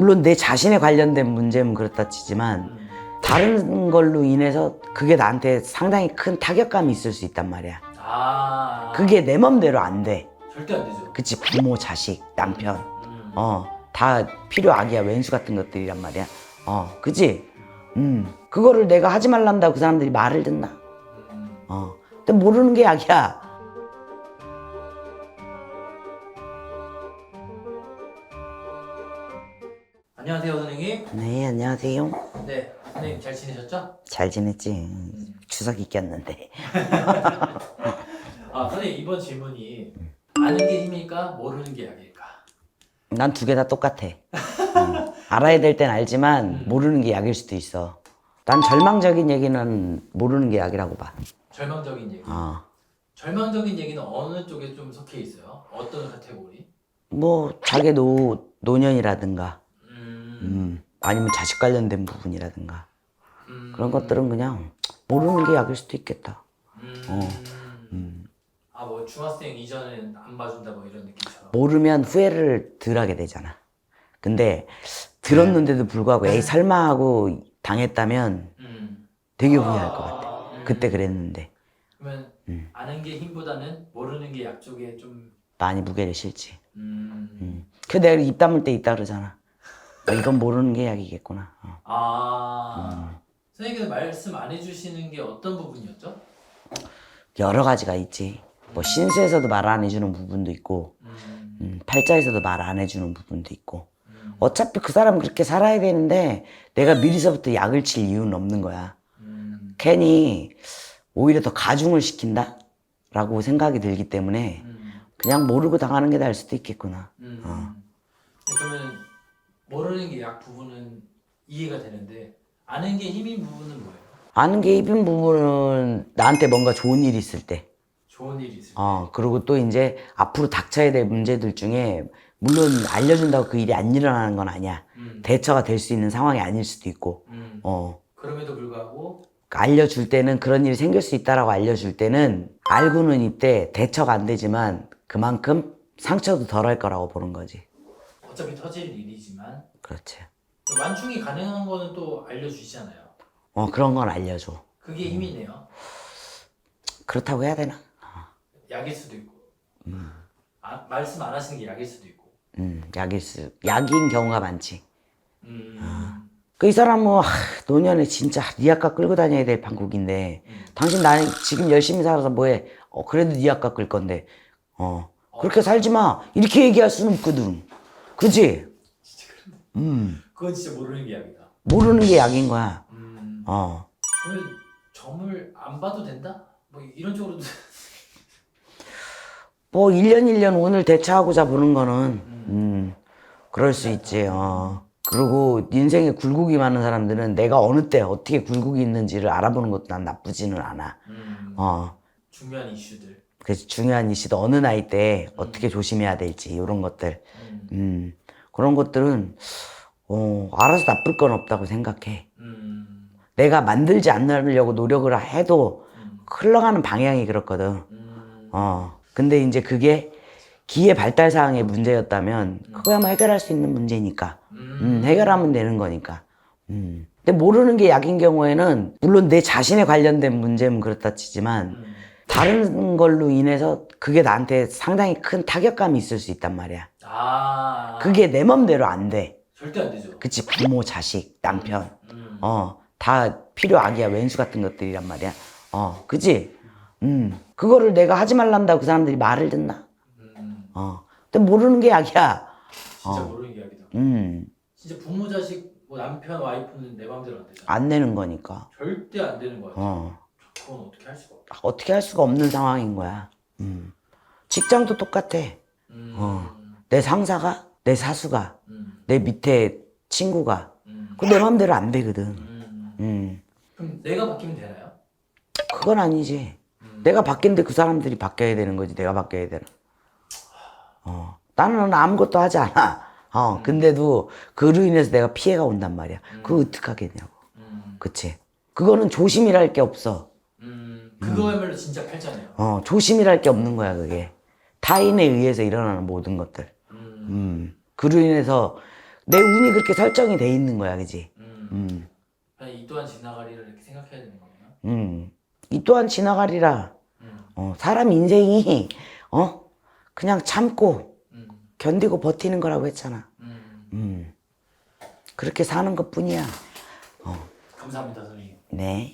물론 내 자신에 관련된 문제면 그렇다 치지만 음. 다른 걸로 인해서 그게 나한테 상당히 큰 타격감이 있을 수 있단 말이야. 아 그게 내 맘대로 안 돼. 절대 안 되죠. 그치 부모, 자식, 남편, 음. 어 다 필요 악이야 왼수 같은 것들이란 말이야. 어 그치? 음 그거를 내가 하지 말란다고 그 사람들이 말을 듣나? 음. 어 근데 모르는 게 약이야. 안녕하세요 선생님. 네 안녕하세요. 네 선생님 잘 지내셨죠? 잘 지냈지? 추석이 꼈는데. 아 선생님 이번 질문이 아는 게 힘일까 모르는 게 약일까? 난 두 개 다 똑같아. 음, 알아야 될 땐 알지만 모르는 게 약일 수도 있어. 난 절망적인 얘기는 모르는 게 약이라고 봐. 절망적인 얘기. 어. 절망적인 얘기는 어느 쪽에 좀 속해 있어요? 어떤 카테고리? 뭐 자기 노 노년이라든가, 음. 음, 아니면 자식 관련된 부분이라든가 음. 그런 것들은 그냥 모르는 게 약일 수도 있겠다. 음. 어. 음. 아 뭐 중학생 이전엔 안 봐준다 뭐 이런 느낌처럼. 모르면 후회를 덜 하게 되잖아. 근데 들었는데도 불구하고 에이 설마 하고 당했다면 음. 되게 후회할 것 같아. 음. 그때 그랬는데 그러면 음. 아는 게 힘보다는 모르는 게 약 쪽에 좀. 많이 무게를 실지. 음. 음. 그 내가 입 다물 때 있다 그러잖아. 아, 이건 모르는 게 약이겠구나. 어. 아. 선생님께서 말씀 안 해주시는 게 어떤 부분이었죠? 여러 가지가 있지. 뭐 신수에서도 말 안 해주는 부분도 있고, 음. 음, 팔자에서도 말 안 해주는 부분도 있고. 음. 어차피 그 사람 그렇게 살아야 되는데 내가 미리서부터 약을 칠 이유는 없는 거야. 음. 괜히 오히려 더 가중을 시킨다? 라고 생각이 들기 때문에 음. 그냥 모르고 당하는 게 나을 수도 있겠구나. 음. 어. 그러면 모르는 게 약 부분은 이해가 되는데 아는 게 힘인 부분은 뭐예요? 아는 게 입인 부분은 나한테 뭔가 좋은 일이 있을 때. 좋은 일이 있을 때. 어, 그리고 또 이제 앞으로 닥쳐야 될 문제들 중에 물론 알려준다고 그 일이 안 일어나는 건 아니야. 음. 대처가 될 수 있는 상황이 아닐 수도 있고, 음. 어, 그럼에도 불구하고 알려줄 때는 그런 일이 생길 수 있다라고 알려줄 때는 알고는 있대 대처가 안 되지만 그만큼 상처도 덜 할 거라고 보는 거지. 어차피 터질 일이지만 그렇지. 완충이 가능한 거는 또 알려주시잖아요. 어, 그런 건 알려줘. 그게 힘이네요. 그렇다고 해야 되나? 약일 수도 있고 아, 말씀 안 하시는 게 약일 수도 있고. 음, 약일 수, 약인 경우가 많지. 음. 그 이 사람 뭐, 하, 노년에 진짜 니아까 끌고 다녀야 될 판국인데, 음. 당신 나 지금 열심히 살아서 뭐해? 어, 그래도 니아까 끌 건데, 어, 그렇게 살지 마. 이렇게 얘기할 수는 없거든. 그지? 음, 그건 진짜 모르는 게 약이다. 모르는 게 약인 거야. 음. 어. 그러면 점을 안 봐도 된다? 뭐 이런 쪽으로 뭐, 1년 1년 오늘 대처하고자 보는 거는, 음, 그럴 수 있지, 어. 그리고 인생에 굴곡이 많은 사람들은 내가 어느 때 어떻게 굴곡이 있는지를 알아보는 것도 난 나쁘지는 않아. 음. 어. 중요한 이슈들. 그래서 중요한 이슈도 어느 나이 때 어떻게 조심해야 될지, 이런 것들. 음. 음, 그런 것들은, 어, 알아서 나쁠 건 없다고 생각해. 음. 내가 만들지 않으려고 노력을 해도 음. 흘러가는 방향이 그렇거든. 음. 어. 근데 이제 그게 기의 발달 사항의 문제였다면 그거야 뭐 해결할 수 있는 문제니까. 음, 해결하면 되는 거니까. 음. 근데 모르는 게 약인 경우에는 물론 내 자신에 관련된 문제면 그렇다 치지만 음. 다른 걸로 인해서 그게 나한테 상당히 큰 타격감이 있을 수 있단 말이야. 아. 그게 내 맘대로 안 돼. 절대 안 되죠. 그치 부모, 자식, 남편, 음. 어, 다 필요 악이야 왼수 같은 것들이란 말이야. 어, 그치? 음, 그거를 내가 하지 말란다고 그 사람들이 말을 듣나? 음. 어, 근데 모르는 게 약이야. 진짜 어. 모르는 게 약이다. 음, 진짜 부모 자식 뭐 남편 와이프는 내 마음대로 안 되잖아. 안 내는 거니까. 절대 안 되는 거야. 어, 그건 어떻게 할 수가 없다. 어떻게 할 수가 없는 상황인 거야. 음, 직장도 똑같아. 음. 어. 내 상사가, 내 사수가, 음. 내 밑에 친구가, 음. 그내 맘대로 안 되거든. 음. 음, 그럼 내가 바뀌면 되나요? 그건 아니지. 음. 내가 바뀌는데 그 사람들이 바뀌어야 되는 거지. 내가 바뀌어야 되나. 어. 나는 아무것도 하지 않아. 어. 근데도 그로 인해서 내가 피해가 온단 말이야. 그거 어떡하겠냐고. 음. 그치. 그거는 조심이랄 게 없어. 음. 그거야말로 진짜 팔자네요. 어. 조심이랄 게 없는 거야, 그게. 타인에 의해서 일어나는 모든 것들. 음. 음. 그로 인해서 내 운이 그렇게 설정이 돼 있는 거야, 그지? 음. 음, 그냥 이 또한 지나가리를 이렇게 생각해야 되는 거구나. 음. 이 또한 지나가리라. 음. 어, 사람 인생이, 어? 그냥 참고, 음. 견디고 버티는 거라고 했잖아. 음. 음. 그렇게 사는 것 뿐이야. 감사합니다, 선생님. 네.